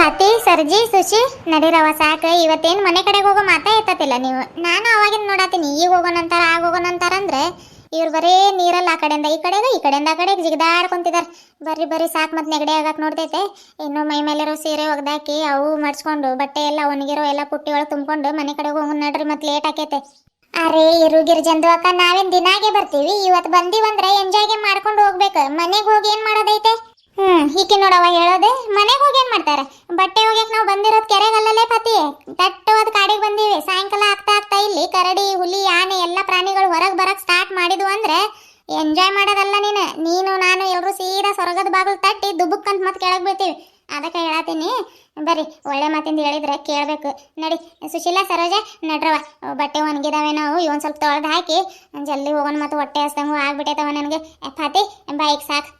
ಫಾತಿ ಸರ್ಜಿ, ಸುಶಿ ನಡೀರವ ಸಾಕ. ಇವತ್ತೇನು ಮನೆ ಕಡೆಗೆ ಹೋಗೋ ಮಾತಾ ಎತ್ತತಿಲ್ಲ ನೀವು. ನಾನು ಅವಾಗಿಂದ ನೋಡತ್ತೀನಿ ಈಗ ಹೋಗೋಣಂತಾರ ಆಗ ಹೋಗೋಣಂತಾರ ಅಂದ್ರೆ ಇವ್ರು ಬರೀ ನೀರಲ್ಲ ಆ ಕಡೆಯಿಂದ ಈ ಕಡೆಗೆ, ಈ ಕಡೆಯಿಂದ ಆ ಕಡೆಗೆ ಜಿಗಿದಾಡ್ಕೊಂತಿದ್ದಾರೆ ಬರ್ರಿ ಬರ್ರಿ, ಸಾಕು ಮತ್ತೆ ನೆಗಡಿ ಆಗಕ್ಕೆ ನೋಡ್ತೈತೆ. ಇನ್ನು ಮೈ ಮೇಲಿರೋ ಸೀರೆ ಒಗ್ದಾಕಿ ಅವು ಮಡ್ಸ್ಕೊಂಡು, ಬಟ್ಟೆ ಎಲ್ಲ ಒಣಗಿರೋ ಎಲ್ಲ ಪುಟ್ಟಿ ಒಳಗೆ ತುಂಬಿಕೊಂಡು ಮನೆ ಕಡೆಗೆ ಹೋಗಿ ನಡ್ರಿ ಮತ್ತೆ ಲೇಟ್ ಆಕೈತೆ. ಅರೇ ಇರುಗಿರ್ ಜನರು ಅಕ್ಕ, ನಾವೇನು ದಿನಾಗೆ ಬರ್ತೀವಿ? ಇವತ್ತು ಬಂದಿವಂದ್ರೆ ಎಂಜಾಯ್ಗೆ ಮಾಡ್ಕೊಂಡು ಹೋಗ್ಬೇಕು. ಮನೆಗೆ ಹೋಗಿ ಏನು ಮಾಡೋದೈತೆ? ಹ್ಮ್, ಈಕೆ ನೋಡವ ಹೇಳೋದೆ, ಮನೆಗೆ ಹೋಗಿ ಏನ್ ಮಾಡ್ತಾರೆ? ಬಟ್ಟೆ ಒಗ್ಯಕ್ ನಾವು ಬಂದಿರೋದ್ ಕೆರೆಗಲ್ಲಲ್ಲೇ ಪತಿ. ದಟ್ಟವಾದ ಕಾಡಿಗೆ ಬಂದೀವಿ. ಸಾಯಂಕಾಲ ಆಗ್ತಾ ಆಗ್ತಾ ಇಲ್ಲಿ ಕರಡಿ, ಹುಲಿ, ಆನೆ, ಎಲ್ಲ ಪ್ರಾಣಿಗಳು ಹೊರಗೆ ಬರಕ್ ಸ್ಟಾರ್ಟ್ ಮಾಡಿದ್ವು ಅಂದ್ರೆ ಎಂಜಾಯ್ ಮಾಡೋದಲ್ಲ ನೀನು. ನೀನು, ನಾನು ಎಲ್ಲರೂ ಸೀದಾ ಸೊರಗದ ಬಾಗಿಲು ತಟ್ಟಿ ದುಬುಕ್ಕಂತ ಮತ್ತೆ ಕೆಳಗೆ ಬೀಳ್ತೀವಿ. ಅದಕ್ಕೆ ಹೇಳತ್ತೀನಿ ಬರ್ರಿ, ಒಳ್ಳೆ ಮಾತಿಂದ ಹೇಳಿದ್ರೆ ಕೇಳಬೇಕು. ನಡಿ, ಸುಶೀಲಾ, ಸರೋಜೆ ನಡ್ರವ ಬಟ್ಟೆ ಒಣಗಿದಾವೆ ನಾವು. ಇವನ್ ಸ್ವಲ್ಪ ತೊಳೆದು ಹಾಕಿ, ಜಲ್ದಿ ಹೋಗೋಣ ಮತ್ತೆ ಹೊಟ್ಟೆ ಹಸ್ದಂಗು ಆಗ್ಬಿಟ್ಟೈತವ ನನಗೆ. ಪಾತಿ ಬೈಕ್ ಸಾಕು.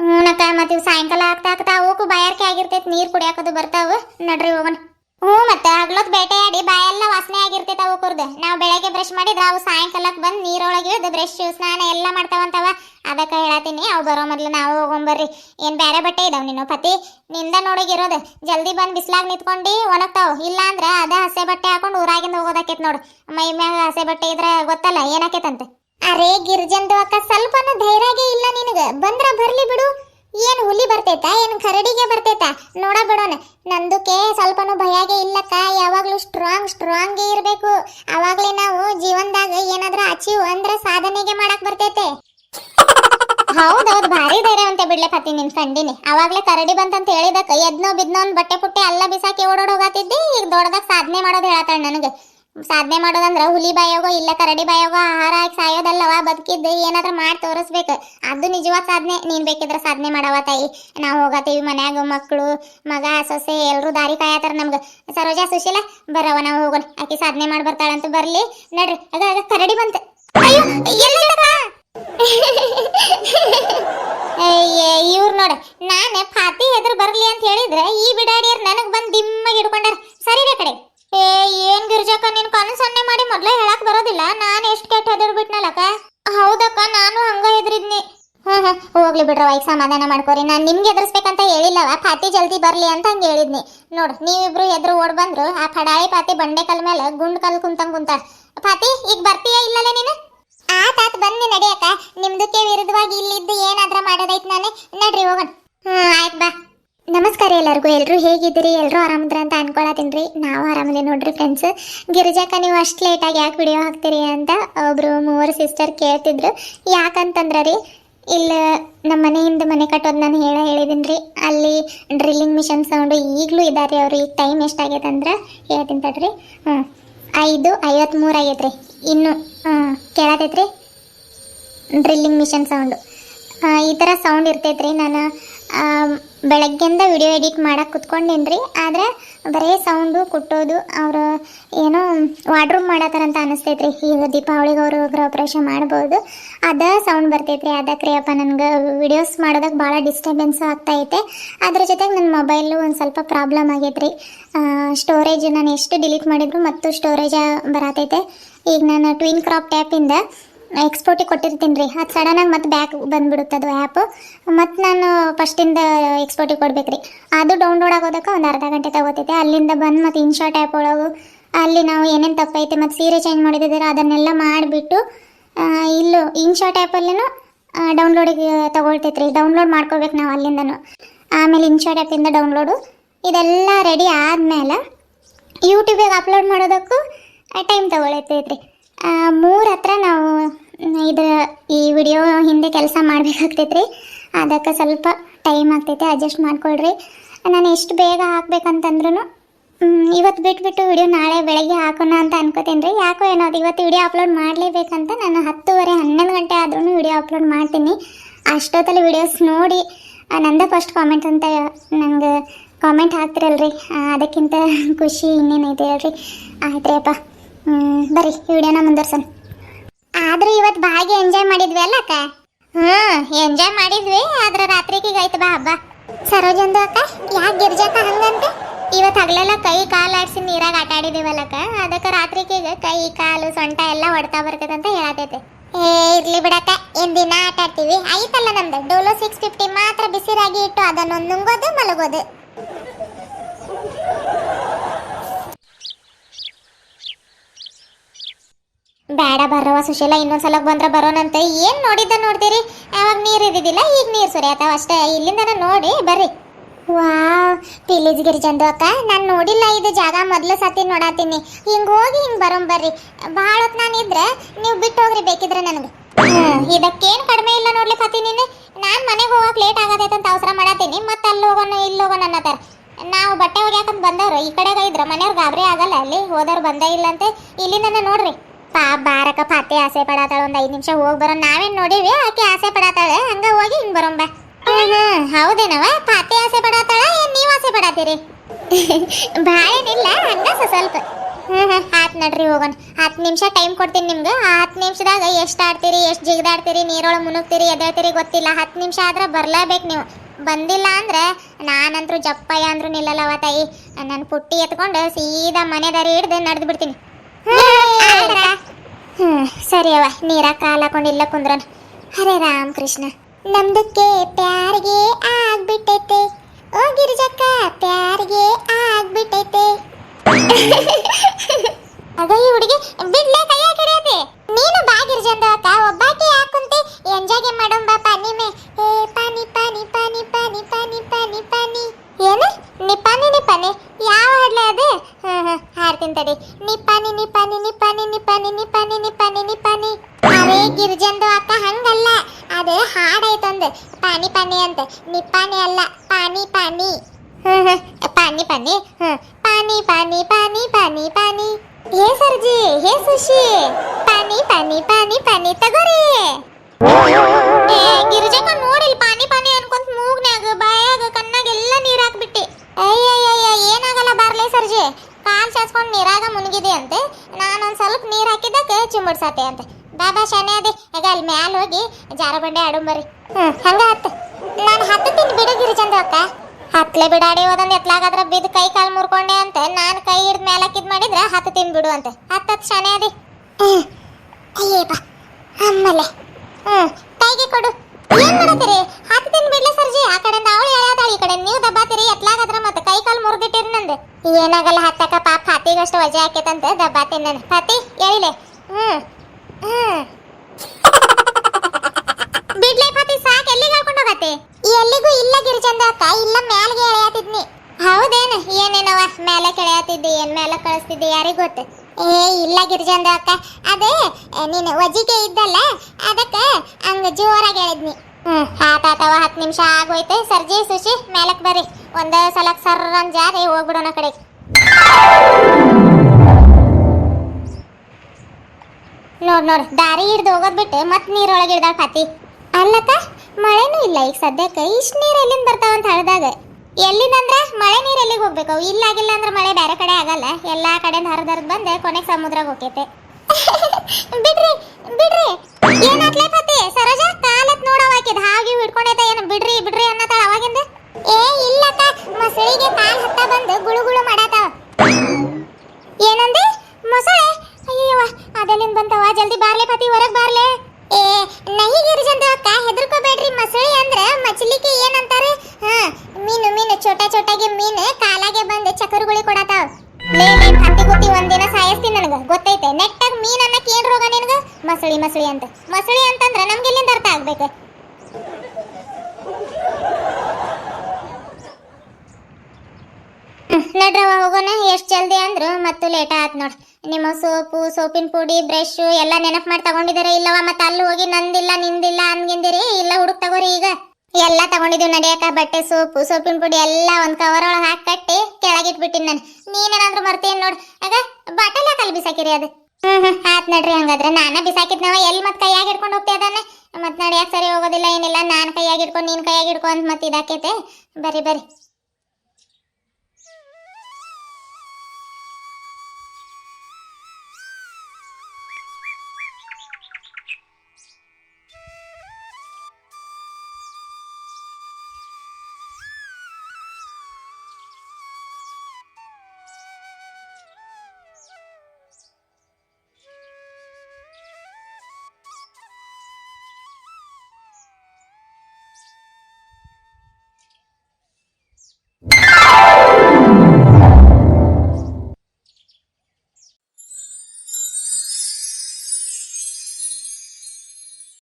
ಹ್ಞೂನಕ್ಕ ಮತ್ತೆ ಇವು ಸಾಯಂಕಾಲ ಆಗ್ತಾ ಆಗ್ತಾ ಅವಕ್ಕೂ ಬಾಯಾರಿಕೆ ಆಗಿರ್ತೈತೆ, ನೀರು ಕುಡಿಯಾಕದು ಬರ್ತಾವ. ನಡ್ರಿ ಹೋಗೋಣ ಹ್ಞೂ ಮತ್ತೆ, ಹಗ್ಲೊತ್ ಆಡಿ ಬಾಯೆಲ್ಲ ವಾಸನೆ ಆಗಿರ್ತೈತೆ ಅವು ಕುರ್ದು ನಾವು ಬೆಳಗ್ಗೆ ಬ್ರಷ್ ಮಾಡಿದ್ರೆ ಅವು ಸಾಯಂಕಾಲಕ್ಕೆ ಬಂದು ನೀರೊಳಗೆ ಇಳಿದು ಬ್ರಷ್ ಸ್ನಾನ ಎಲ್ಲ ಮಾಡ್ತಾವಂತವ. ಅದಕ್ಕೆ ಹೇಳತ್ತೀನಿ ಅವು ಬರೋ ಮೊದ್ಲು ನಾವು ಹೋಗೊಂಬರ್ರಿ ಏನು ಬೇರೆ ಬಟ್ಟೆ ಇದಾವೆ ನೀನು ಪತಿ? ನಿಂದ ನೋಡೋಗಿರೋದು. ಜಲ್ದಿ ಬಂದು ಬಿಸ್ಲಾಗ ನಿಂತ್ಕೊಂಡು ಒಣಗ್ತಾವ. ಇಲ್ಲ ಅಂದ್ರೆ ಅದೇ ಹಸೆ ಬಟ್ಟೆ ಹಾಕೊಂಡು ಊರಾಗಿಂದ ಹೋಗೋದಾಕೈತೆ ನೋಡು. ಮೈ ಮ್ಯಾಗ ಹಸೆ ಬಟ್ಟೆ ಇದ್ರೆ ಗೊತ್ತಲ್ಲ, ಏನಾಕೈತಂತೆ? ಅರೆ ಗಿರ್ಜಂದು ಅಕ್ಕ, ಸ್ವಲ್ಪನೂ ಧೈರ್ಯಗೆ ಇಲ್ಲ ನಿನಗ. ಬಂದ್ರ ಬರ್ಲಿ ಬಿಡು. ಏನ್ ಹುಲಿ ಬರ್ತೈತಾ, ಏನ್ ಕರಡಿಗೆ ಬರ್ತೈತಾ? ನೋಡ ಬಿಡೋಣ. ನಂದುಕೆ ಸ್ವಲ್ಪನೂ ಭಯಾಗೆ ಇಲ್ಲಕ್ಕ. ಯಾವಾಗ್ಲೂ ಸ್ಟ್ರಾಂಗ್ ಸ್ಟ್ರಾಂಗ್ ಇರ್ಬೇಕು. ಅವಾಗ್ಲೇ ನಾವು ಜೀವನದಾಗ ಏನಾದ್ರೂ ಅಚೀವ್ ಅಂದ್ರೆ ಸಾಧನೆಗೆ ಮಾಡಕ್ ಬರ್ತೈತೆ. ಹೌದೌದು, ಭಾರಿ ಧೈರ್ಯ ಅಂತ ಬಿಡ್ಲೆ ಪತಿ ನಿನ್ ಕಂಡಿನಿ ಅವಾಗ್ಲೇ ಕರಡಿ ಬಂತಂತ ಹೇಳಿದಕ್ಕ ಎದ್ನೋ ಬಿದ್ನೋ ಬಟ್ಟೆ ಪುಟ್ಟೆ ಅಲ್ಲ ಬಿಸಾಕಿ ಓಡೋಡ್ ಹೋಗತ್ತಿದ್ದಿ ಈಗ ದೊಡ್ಡದಾಗ ಸಾಧನೆ ಮಾಡೋದು ಹೇಳತ್ತಾಳ ನನಗೆ. ಸಾಧನೆ ಮಾಡೋದಂದ್ರ ಹುಲಿ ಬಾಯೋಗೋ, ಇಲ್ಲ ಕರಡಿ ಬಾಯೋಗೋ ಆಹಾರ ಹಾಕಿ ಸಾಯೋದಲ್ಲವ, ಬದುಕಿದ್ದು ಏನಾದ್ರೂ ಮಾಡಿ ತೋರಿಸ್ಬೇಕು. ಅದು ನಿಜವಾದ ಸಾಧನೆ, ನೀನು ಬೇಕಿದ್ರೆ ಸಾಧನೆ ಮಾಡವ ತಾಯಿ. ನಾವು ಹೋಗತ್ತೀವಿ ಮನ್ಯಾಗ ಮಕ್ಕಳು ಮಗ, ಸೊಸೆ ಎಲ್ಲರೂ ದಾರಿ ಕಾಯತಾರ ನಮ್ಗೆ. ಸರೋಜಾ, ಸುಶೀಲ ಬರವ ನಾವು ಹೋಗೋಣ. ಆಕಿ ಸಾಧನೆ ಮಾಡಿ ಬರ್ತಾಳಂತ ಬರಲಿ. ನಡ್ರಿ ಅದ ಕರಡಿ ಬಂತು. ಇವ್ರು ನೋಡ, ನಾನು ಫಾತಿ ಎದುರು ಬರಲಿ ಅಂತ ಹೇಳಿದ್ರೆ ಈ ಬಿಡಾಡಿಯರ್ ನನಗೆ ಬಂದ್ ದಿಮ್ಮಾಗಿ ಹಿಡ್ಕೊಂಡಾರ. ಸರಿ ಕಡೆ ಏ ಏನ್ ಗಿರ್ಜಕ್ಕ ನೀನ್ ಕನಸನ್ನೆ ಮಾಡಿ ಮೊದ್ಲೇ ಹೇಳಕ್ ಬರೋದಿಲ್ಲ. ನಾನು ಎಷ್ಟು ಕೆಟ್ಟ ಹೆದರ್ ಬಿಟ್ನಲ್ಲಕ್ಕ ಹೌದಕ್ಕ, ನಾನು ಹಂಗ ಹೆದ್ರಿದ್ನಿ. ಹ್ಮ್ ಹೋಗ್ಲಿ ಬಿಡ್ರ ಈಗ ಸಮಾಧಾನ ಮಾಡ್ಕೋರಿ. ನಾನು ನಿಮ್ಗೆ ಎದುರಿಸ್ಬೇಕಂತ ಹೇಳಿಲ್ಲವ. ಪಾತಿ ಜಲ್ದಿ ಬರ್ಲಿ ಅಂತ ಹಂಗೆ ಹೇಳಿದ್ನಿ. ನೋಡು, ನೀವಿಬ್ರು ಎದುರು ಓಡ್ ಬಂದ್ರು, ಆ ಫಡಾಳಿ ಪಾತಿ ಬಂಡೆ ಕಲ್ ಮೇಲೆ ಗುಂಡ್ ಕಲ್ ಕುಂತಂಗ್ ಕುಂತಾಳ. ಪಾತಿ, ಈಗ ಬರ್ತೀಯ ಇಲ್ಲಲೇ ನೀನು? ಆ ತಾತ್ ಬನ್ನಿ ನಡಿಯಕ್ಕ ನಿಮ್ದಕ್ಕೆ ವಿರುದ್ಧವಾಗಿ ಇಲ್ಲಿದ್ದು ಏನಾದ್ರ ಮಾಡೋದೈತ್ ನಾನೇ. ನಡ್ರಿ, ಹೋಗೋಣ. ಹ್ಮ್, ಆಯ್ತು, ಬಾ. ನಮಸ್ಕಾರ ಎಲ್ಲರಿಗೂ. ಎಲ್ಲರೂ ಹೇಗಿದ್ದೀರಿ? ಎಲ್ಲರೂ ಆರಾಮದ್ರ ಅಂತ ಅನ್ಕೊಳತ್ತೀನಿ ನಾವು ಆರಾಮದೇ ನೋಡ್ರಿ ಫ್ರೆಂಡ್ಸ್ ಗಿರಿಜಾಕ ನೀವು ಅಷ್ಟು ಲೇಟಾಗಿ ಯಾಕೆ ವಿಡಿಯೋ ಹಾಕ್ತೀರಿ ಅಂತ ಒಬ್ಬರು ಮೂವರು ಸಿಸ್ಟರ್ ಕೇಳ್ತಿದ್ರು. ಯಾಕಂತಂದ್ರೆ ರೀ ಇಲ್ಲ ನಮ್ಮ ಮನೆಯಿಂದ ಮನೆ ಕಟ್ಟೋದು ನಾನು ಹೇಳ ಹೇಳಿದ್ದೀನಿ ರೀ. ಅಲ್ಲಿ ಡ್ರಿಲ್ಲಿಂಗ್ ಮಿಷನ್ ಸೌಂಡು ಈಗಲೂ ಇದ್ದಾರೆ ಅವರು. ಈಗ ಟೈಮ್ ಎಷ್ಟಾಗೈತೆ ಅಂದ್ರೆ ಹೇಳ್ತೀನಿ ತಡ್ರಿ. ಹ್ಞೂ ಐದು ಐವತ್ತ್ಮೂರು ಆಗೈತೆ ರೀ. ಇನ್ನು ಕೇಳತೈತ್ರಿ ಡ್ರಿಲ್ಲಿಂಗ್ ಮಿಷನ್ ಸೌಂಡು ಈ ಥರ ಸೌಂಡ್ ಇರ್ತೈತ್ರಿ ನಾನು ಆ, ಬೆಳಗ್ಗೆಯಿಂದ ವಿಡಿಯೋ ಎಡಿಟ್ ಮಾಡಕ್ಕೆ ಕುತ್ಕೊಂಡೇನ್ರಿ? ಆದರೆ ಬರೀ ಸೌಂಡು ಕುಟ್ಟೋದು ಅವರು ಏನೋ ವಾಡ್ರೂಮ್ ಮಾಡತ್ತಾರಂತ ಅನಿಸ್ತೈತ್ರಿ. ಈಗ ದೀಪಾವಳಿಗೆ ಅವರು ಗೃಹ ಪ್ರವೇಶ ಮಾಡ್ಬೋದು. ಅದ ಸೌಂಡ್ ಬರ್ತೈತ್ರಿ. ಅಪ್ಪ ನನಗೆ ವಿಡಿಯೋಸ್ ಮಾಡೋದಕ್ಕೆ ಭಾಳ ಡಿಸ್ಟರ್ಬೆನ್ಸ್ ಆಗ್ತೈತೆ. ಅದ್ರ ಜೊತೆಗೆ ನನ್ನ ಮೊಬೈಲು ಒಂದು ಸ್ವಲ್ಪ ಪ್ರಾಬ್ಲಮ್ ಆಗೈತ್ರಿ. ಸ್ಟೋರೇಜ್ ನಾನು ಎಷ್ಟು ಡಿಲೀಟ್ ಮಾಡಿದ್ರು ಮತ್ತು ಸ್ಟೋರೇಜ ಬರತೈತೆ. ಈಗ ನಾನು ಟ್ವಿನ್ ಕ್ರಾಪ್ ಟ್ಯಾಪಿಂದ ಎಕ್ಸ್ಪೋರ್ಟಿಗೆ ಕೊಟ್ಟಿರ್ತೀನಿ ರೀ. ಅದು ಸಡನ್ನಾಗಿ ಮತ್ತೆ ಬ್ಯಾಕ್ ಬಂದ್ಬಿಡುತ್ತೆ ಅದು ಆ್ಯಪು ಮತ್ತು ನಾನು ಫಸ್ಟಿಂದ ಎಕ್ಸ್ಪೋರ್ಟಿಗೆ ಕೊಡ್ಬೇಕು ರೀ. ಅದು ಡೌನ್ಲೋಡ್ ಆಗೋದಕ್ಕೆ ಒಂದು ಅರ್ಧ ಗಂಟೆ ತಗೋತೈತೆ. ಅಲ್ಲಿಂದ ಬಂದು ಮತ್ತು ಇನ್ಶಾರ್ಟ್ ಆ್ಯಪ್ ಒಳಗೆ ಅಲ್ಲಿ ನಾವು ಏನೇನು ತಪ್ಪೈತೆ ಮತ್ತು ಸೀರೆ ಚೇಂಜ್ ಮಾಡಿದ್ದೀರ ಅದನ್ನೆಲ್ಲ ಮಾಡಿಬಿಟ್ಟು ಇಲ್ಲೂ ಇನ್ಶಾರ್ಟ್ ಆ್ಯಪಲ್ಲೂ ಡೌನ್ಲೋಡಿಗೆ ತೊಗೊಳ್ತೈತೆ ರೀ. ಡೌನ್ಲೋಡ್ ಮಾಡ್ಕೋಬೇಕು ನಾವು ಅಲ್ಲಿಂದನು. ಆಮೇಲೆ ಇನ್ಶಾರ್ಟ್ ಆ್ಯಪಿಂದ ಡೌನ್ಲೋಡು ಇದೆಲ್ಲ ರೆಡಿ ಆದಮೇಲೆ ಯೂಟ್ಯೂಬಿಗೆ ಅಪ್ಲೋಡ್ ಮಾಡೋದಕ್ಕೂ ಟೈಮ್ ತಗೊಳತೈತ್ರಿ ಮೂರು ಹತ್ರ ನಾವು ಇದು ಈ ವಿಡಿಯೋ ಹಿಂದೆ ಕೆಲಸ ಮಾಡ್ಬೇಕಾಗ್ತೈತ್ರಿ. ಅದಕ್ಕೆ ಸ್ವಲ್ಪ ಟೈಮ್ ಆಗ್ತೈತೆ ಅಡ್ಜಸ್ಟ್ ಮಾಡ್ಕೊಳ್ರಿ. ನಾನು ಎಷ್ಟು ಬೇಗ ಹಾಕ್ಬೇಕಂತಂದ್ರೂ ಇವತ್ತು ಬಿಟ್ಬಿಟ್ಟು ವಿಡಿಯೋ ನಾಳೆ ಬೆಳಗ್ಗೆ ಹಾಕೋಣ ಅಂತ ಅನ್ಕೋತೀನಿ ರೀ ಯಾಕೋ ಏನೋ ಇವತ್ತು ವಿಡಿಯೋ ಅಪ್ಲೋಡ್ ಮಾಡಲೇಬೇಕಂತ ನಾನು ಹತ್ತುವರೆ ಹನ್ನೊಂದು ಗಂಟೆ ಆದ್ರೂ ವಿಡಿಯೋ ಅಪ್ಲೋಡ್ ಮಾಡ್ತೀನಿ. ಅಷ್ಟೊತ್ತಲ್ಲಿ ವಿಡಿಯೋಸ್ ನೋಡಿ ನಂದ ಫಸ್ಟ್ ಕಾಮೆಂಟ್ ಅಂತ ನಂಗೆ ಕಾಮೆಂಟ್ ಹಾಕ್ತಿರಲ್ರಿ. ಅದಕ್ಕಿಂತ ಖುಷಿ ಇನ್ನೇನೈತೆ ಹೇಳ್ರಿ? ಆಯ್ತು ರೀ ಅಪ್ಪ. ಬರ್ರಿ ವಿಡಿಯೋನ ಮುಂದುವರ್ಸೋಣ. ಆದ್ರೂ ಇವತ್ತು ಭಾಗಿ ಎಂಜಾಯ್ ಮಾಡಿದ್ವಿ ಅಲ್ಲ ಅಕ್ಕ? ಹ್ಮ್ ಎಂಜಾಯ್ ಮಾಡಿದ್ವಿ, ಆದ್ರೆ ರಾತ್ರಿಗೆ ಆಯ್ತು ಬಾ ಹಬ್ಬ. ಸರೋಜಂದು ಅಕ್ಕ, ಯಾಕೆ ಗಿರ್ಜಾಕ ಹಂಗಂತೆ ಇವತ್ತು ಹಗಲೆಲ್ಲ ಕೈ ಕಾಲು ಆಡ್ಸಿ ನೀರಾಗ ಆಟ ಆಡಿದೀವಲ್ಲಕ್ಕ ಅದಕ್ಕೆ ರಾತ್ರಿಗೆ ಕೈ, ಕಾಲು, ಸೊಂಟ ಎಲ್ಲ ಹೊಡ್ತಾ ಬರ್ತದಂತ ಹೇಳತೈತೆ. ಏ, ಇರ್ಲಿ ಬಿಡಕ್ಕ ಏನ್ ದಿನ ಆಟ ಆಡ್ತೀವಿ? ಆಯ್ತಲ್ಲ ನಮ್ದು? ಡೋಲೋ ಸಿಕ್ಸ್ ಫಿಫ್ಟಿ ಮಾತ್ರ ಬಿಸಿರಾಗಿ ಇಟ್ಟು ಅದನ್ನೊಂದು ನುಂಗೋದು, ಮಲಗೋದು. ಬೇಡ ಬರೋವ ಸುಶೀಲ ಇನ್ನೊಂದ್ಸಲ ಬಂದ್ರೆ ಬರೋಣಂತೆ ಏನ್ ನೋಡಿದ್ದ ನೋಡ್ತೀರಿ? ಯಾವಾಗ ನೀರು ಇದ್ದಿದ್ದಿಲ್ಲ, ಈಗ ನೀರು ಸುರಿಯತ್ತಾವ ಅಷ್ಟೇ. ಇಲ್ಲಿಂದನ ನೋಡಿ, ಬರ್ರಿ. ವಾವ್ ಪ್ಲೀಸ್ ಗಿರಿಜಂದು ಅಕ್ಕ. ನಾನು ನೋಡಿಲ್ಲ ಇದು ಜಾಗ, ಮೊದಲು ಸತಿ ನೋಡಾತೀನಿ. ಹಿಂಗೆ ಹೋಗಿ ಹಿಂಗೆ ಬರೋಂ ಬರ್ರಿ. ಭಾಳ ಹೊತ್ತು ನಾನು ಇದ್ರೆ ನೀವು ಬಿಟ್ಟು ಹೋಗ್ರಿ ಬೇಕಿದ್ರೆ ನನಗೆ. ಇದಕ್ಕೇನು ಕಡಿಮೆ ಇಲ್ಲ ನೋಡ್ಲಿ ಫತಿ ನೀನು. ನಾನು ಮನೆಗೆ ಹೋಗಕ್ಕೆ ಲೇಟ್ ಆಗತೈತೆ ಅಂತ ಅವಸರ ಮಾಡತ್ತೀನಿ ಮತ್ತೆ ಅಲ್ಲಿ ಹೋಗೋಣ ಇಲ್ಲಿ ಹೋಗೋಣ ಅನ್ನತ್ತಾರ ನಾವು ಬಟ್ಟೆ ಒಗ್ಯಾಕಂತ ಬಂದವರು, ಈ ಕಡೆಗೆ ಇದ್ರೆ. ಮನೆಯವ್ರು ಗಾಬರಿ ಆಗಲ್ಲ ಅಲ್ಲಿ. ಹೋದವ್ರು ಬಂದೇ ಇಲ್ಲಂತೆ ಇಲ್ಲಿಂದನೇ ನೋಡ್ರಿ. ಪಾ ಬಾರಕ ಪಾತೆ ಆಸೆ ಪಡಾತಾಳ ಒಂದ್ ಐದ್ ನಿಮಿಷ ಹೋಗಿ ಬರೋ ನಾವೇನ್ ನೋಡಿವಿ? ಆಕೆ ಆಸೆ ಪಡಾತಾಳೆ. ಹಂಗ ಹೋಗಿ ಹಿಂಗ್ ಬರೋಂಬ. ಹೌದೇನವ? ಪಾತೆ ಆಸೆ ಪಡಾತಾಳ? ಏನ್ ನೀವ್ ಆಸೆ ಪಡಾತೀರಿ? ಬಾಳೇನಿಲ್ಲ ಹಂಗ ಸ್ವಲ್ಪ. ಆತ್ ನಡ್ರಿ ಹೋಗೋಣ. ಹತ್ತು ನಿಮಿಷ ಟೈಮ್ ಕೊಡ್ತೀನಿ ನಿಮ್ಗೆ. ಆ ಹತ್ತು ನಿಮಿಷದಾಗ ಎಷ್ಟು ಆಡ್ತೀರಿ, ಎಷ್ಟು ಜಿಗಿದಾಡ್ತೀರಿ, ನೀರೊಳಗೆ ಮುನುಗ್ತೀರಿ ಎದ್ದೇಳ್ತೀರಿ ಗೊತ್ತಿಲ್ಲ. ಹತ್ತು ನಿಮಿಷ ಆದ್ರೆ ಬರ್ಲೇಬೇಕು ನೀವು. ಬಂದಿಲ್ಲ ಅಂದ್ರೆ ನಾನಂತರೂ ಜಪ್ಪಯ್ಯ ಅಂದ್ರೂ ನಿಲ್ಲಲ್ಲವ ತಾಯಿ. ನನ್ನ ಪುಟ್ಟಿ ಎತ್ಕೊಂಡು ಸೀದಾ ಮನೆ ದಾರಿ ಹಿಡ್ದು ನಡೆದು ಬಿಡ್ತೀನಿ. ಸರಿ ಅವ ನೀರ ಕಾಲ ಹಾಕೊಂಡಿಲ್ಲ ಕುಂದ್ರನ್ ಹರೇ ರಾಮ್ ಕೃಷ್ಣ ನಮ್ದಕ್ಕೆ ಪ್ಯಾರಿಗೆ ಆಗ್ಬಿಟ್ಟೈತೆ. ಓ ಗಿರಿಜಕ್ಕ, ಪ್ಯಾರಿಗೆ ಆಗ್ಬಿಟ್ಟೈತೆ. ಅದ ಈ ಹುಡುಗಿ, ಬಿಡ್ಲೆ. ಗಿರಿಜಂದು ಅಕ್ಕ ಹಂಗಲ್ಲ. ಅದು ಹಾಡೈತೊಂದು. ಪಾನಿ ಪಾನಿ ಅಂತ. ನಿಪ್ಪಾನಿ ಅಲ್ಲ, ಪಾನಿ ಪಾನಿ. ಪಾನಿ ಪಾನಿ ಪಾನಿ ಪಾನಿ ಪಾನಿ ಪಾನಿ ಪಾನಿ. ಹೇ ಸರ್ಜಿ, ಹೇ ಸುಶಿ. ಪಾನಿ ಪಾನಿ ಪಾನಿ ಪಾನಿ, ತಗೋರಿ. ಗಿರಿಜಕ್ಕ ನೋಡಿಲ್ ಪಾನಿ ಪಾನಿ ಅನ್ಕೊಂತ ಮೂಗ್ನ್ಯಾಗ, ಬಾಯಾಗ ಕಣ್ಣಾಗ ಎಲ್ಲ ನೀರ್ ಹಾಕ್ಬಿಟ್ಟೆ. ಅಯ್ಯಯ್ಯಯ್ಯ, ಏನಾಗಲ್ಲ ಬರ್ಲೇ ಸರ್ಜಿ. ಕಾಲ್ ಚಾಚ್ಕೊಂಡು ನೀರಾಗ ಮುನುಗಿದೆ ಅಂತೆ. ನಾನೊಂದ್ ಸ್ವಲ್ಪ ನೀರ್ ಹಾಕಿದ್ದಕ್ಕೆ ಚಿಮ್ಮಡ್ಸಾತೆ ಅಂತೆ. ಬಾಬಾ ಶಾನೆ ಅದೇ. ಈಗ ಅಲ್ಲಿ ಮ್ಯಾಲ ಹೋಗಿ ಜಾರ ಬಂಡೆ ಆಡುಂಬರಿ ಹ್ಞೂ ಹಂಗ ಹತ್ತ ನಾನು ಹತ್ತತೀನಿ ಬಿಡು ಗಿರಿಜಂದ ಅಕ್ಕ. ಹತ್ಲೆ ಬಿಡಾಡಿ ಹೋದಂದ್ ಎತ್ಲಾಗಾದ್ರ ಬಿದ್ದು ಕೈ ಕಾಲು ಮುರ್ಕೊಂಡೆ ಅಂತ ನಾನು ಕೈ ಹಿಡ್ದು ಮೇಲೆ ಹಾಕಿದ್ ಮಾಡಿದ್ರೆ ಹತ್ತತೀನಿ ಬಿಡು ಅಂತೆ. ಹತ್ತತ್ ಶಾನೆ ಅದೇ. ಅಯ್ಯಪ್ಪ ಆಮೇಲೆ ಹ್ಞೂ ಕೈಗೆ ಕೊಡು. ಏನ್ ಮಾಡತ್ತೀರಿ? ಹತ್ತತೀನಿ ಬಿಡ್ಲೆ ಸರ್ಜಿ. ಆ ಕಡೆಯಿಂದ ಅವಳು ಎಳ್ಯಾದಾಳ ಈ ಕಡೆ ನೀವು ದಬ್ಬಾತೀರಿ. ಎತ್ಲಾಗಾದ್ರ ಮತ್ತೆ ಕೈ ಕಾಲು ಮುರಿದಿಟ್ಟಿರಿ ನಂದು. ಏನಾಗಲ್ಲ ಹತ್ತಕ್ಕ ಪಾಪ ಹತ್ತಿಗಷ್ಟು ವಜೆ ಹಾಕೈತಂತ ದಬ್ಬಾತೀನಿ ನಾನು. ಹತ್ತಿ ಎಳಿಲೆ. ಹ್ಞೂ ಬಿಡ್ಲೆ ಪತಿ ಸಾಕ್ ಎಲ್ಲಿಗೆ ಹಾಕೊಂಡು ಹೋಗತ್ತೆ ಎಲ್ಲಿಗೂ ಇಲ್ಲ ಗಿರಿಚಂದ ಅಕ್ಕ, ಇಲ್ಲ ಮ್ಯಾಲ್ಗೆ ಎಳೆಯತಿದ್ನಿ. ಹೌದೇನು? ಏನೇನವ ಮೇಲೆ ಕೆಳೆಯತಿದ್ದಿ, ಏನ್ ಮ್ಯಾಲ ಕಳಿಸ್ತಿದ್ದಿ, ಯಾರಿಗ್ ಗೊತ್ತು? ಏ, ಇಲ್ಲ ಗಿರಿಜಂದ ಅಕ್ಕ. ಅದೇ ನೀನು ವಜಿಗೆ ಇದ್ದಲ್ಲ, ಅದಕ್ಕೆ ಹಂಗ ಜೋರಾಗಿ ಹೇಳಿದ್ನಿ ಹ್ಮ್ ಆತಾತವ ಹತ್ತು ನಿಮಿಷ ಆಗೋಯ್ತು. ಸರ್ಜಿ ಸುಶಿ, ಮ್ಯಾಲಕ್ ಬರ್ರಿ. ಒಂದ ಸಲಕ್ ಸರ್ರ ಜಾರಿ, ಹೋಗ್ಬಿಡೋಣ ಕಡೆ ನೋಡ್ ನೋಡ್, ದಾರಿ ಹಿಡ್ದು ಹೋಗೋದ್ ಬಿಟ್ಟು ಮತ್ ನೀರೊಳಗೆ ಇಡ್ದಾಳ ಪಾತಿ. ಅಲ್ಲಕ್ಕ, ಮಳೆನೂ ಇಲ್ಲ ಈಗ ಸದ್ಯಕ್ಕೆ. ಇಷ್ಟ ನೀರ್ ಎಲ್ಲಿಂದ ಬರ್ತಾವ ಅಂತ ಹಳ್ದಾಗ ಎಲ್ಲಿಂದಂದ್ರ ಮಳೆ ನೀರ್ ಎಲ್ಲಿಗೆ ಹೋಗ್ಬೇಕು? ಇಲ್ಲ ಆಗಿಲ್ಲ ಅಂದ್ರೆ ಮಳೆ ಬೇರೆ ಕಡೆ ಆಗಲ್ಲ. ಎಲ್ಲಾ ಕಡೆ ಹರಿದರ್ದ್ ಬಂದೆ ಕೊನೆಗೆ ಸಮುದ್ರಕ್ಕೆ ಹೋಗೈತೆ ಬಿಡ್ರಿ ಬಿಡ್ರಿ. ಏನು ಪತಿ? ಸರೋಜ, ಕಾಲತ್ ನೋಡೋ ಹಾಕಿದ್. ಹಾಗೆ ಹಿಡ್ಕೊಂಡೈತೆ ಏನು? ಬಿಡ್ರಿ ಬಿಡ್ರಿ ಅನ್ನತಾಳ ಅವಾಗಿಂದ? ಏ, ಇಲ್ಲಕ್ಕ. ಮಸಳಿಗೆ ಕಾಲ್ ಹತ್ತ ಬಂದು ಗುಳು ಗುಳು ಪತಿ ಹೊರಗ್ ಬಾರ್ಲೆ? ಏ ನಹಿ ಗಿರಿಜಂದ್ರ ಅಕ್ಕ ಹೆದರ್ಕೋಬೇಡ್ರಿ ಮಸಳಿ ಅಂದ್ರ ಮಚಲಿಗೆ ಏನಂತಾರೆ? ಹಾ, ಮೀನು ಮೀನು, ಚೋಟ ಚೋಟಾಗೆ ಮೀನು ಕಾಲಾಗೆ ಬಂದು ಚಕರುಗುಳಿ ಕೊಡತಾವ್. ಲೇ ಲೇ, ಹತ್ತಿ ಗುತ್ತಿ ಒಂದಿನ ಸಾಯಸ್ತೀನಿ ನನಗೆ, ಗೊತ್ತೈತೆ? ನೆಟ್ಟಾಗ ಮೀನ್ ಅನ್ನಕ್ ಏನ್ ರೋಗ ನಿನಗೆ? ಮಸಳಿ ಮಸಳಿ ಅಂತ. ಮಸಳಿ ಅಂತಂದ್ರ ನಮ್ಗೆ ಎಲ್ಲಿಂದ ಅರ್ಥ ಆಗ್ಬೇಕು? ನಡ್ರವ ಹೋಗೋಣ, ಎಷ್ಟು ಜಲ್ದಿ ಅಂದ್ರು ಮತ್ತು ಲೇಟ್ ಆತ್ ನೋಡ್. ನಿಮ್ಮ ಸೋಪು, ಸೋಪಿನ ಪುಡಿ ಬ್ರಷ್ ಎಲ್ಲ ನೆನಪು ಮಾಡಿ ತಗೊಂಡಿದಾರೆ ಇಲ್ಲವ? ಮತ್ತೆ ಅಲ್ಲಿ ಹೋಗಿ ನಂದಿಲ್ಲ, ನಿಂದಿಲ್ಲ ಅನ್ಗಿಂದಿರಿ? ಇಲ್ಲ ಹುಡುಕ್ ತಗೋರಿ ಈಗ. ಎಲ್ಲ ತಗೊಂಡಿದ್ದೀವಿ ನಡೆಯಕ ಬಟ್ಟೆ, ಸೋಪು, ಸೋಪಿನ ಪುಡಿ ಎಲ್ಲ ಒಂದ್ ಕವರ್ ಒಳಗೆ ಹಾಕಿ ಕಟ್ಟಿ ಕೆಳಗಿಟ್ಬಿಟ್ಟಿನಿ ನಾನು. ನೀನೇನಾದ್ರೂ ಬರ್ತೀನಿ ನೋಡ್. ಆಗ ಬಾಟಲ್ ಹಾಕಲ್ ಬಿಸಾಕಿರಿ ಅದು? ಹ್ಮ್ ಆತ್ ನಡ್ರಿ ಹಂಗಾದ್ರೆ. ನಾನ ಬಿಸಾಕಿದ್ನವ. ಎಲ್ಲಿ ಮತ್ತೆ ಕೈಯಾಗ ಹಿಡ್ಕೊಂಡು ಹೋಗ್ತಾ ಇದ್ದಾನೆ ಮತ್ತೆ ನಡಿಯಾಕ್ ಸರಿ ಹೋಗೋದಿಲ್ಲ ಏನಿಲ್ಲ. ನಾನು ಕೈಯಾಗಿ ಹಿಡ್ಕೊಂಡು ನೀನ್ ಕೈಯಾಗ ಹಿಡ್ಕೊ ಅಂತ ಮತ್ತೆ ಇದಾಕೈತೆ. ಬರಿ ಬರ್ರಿ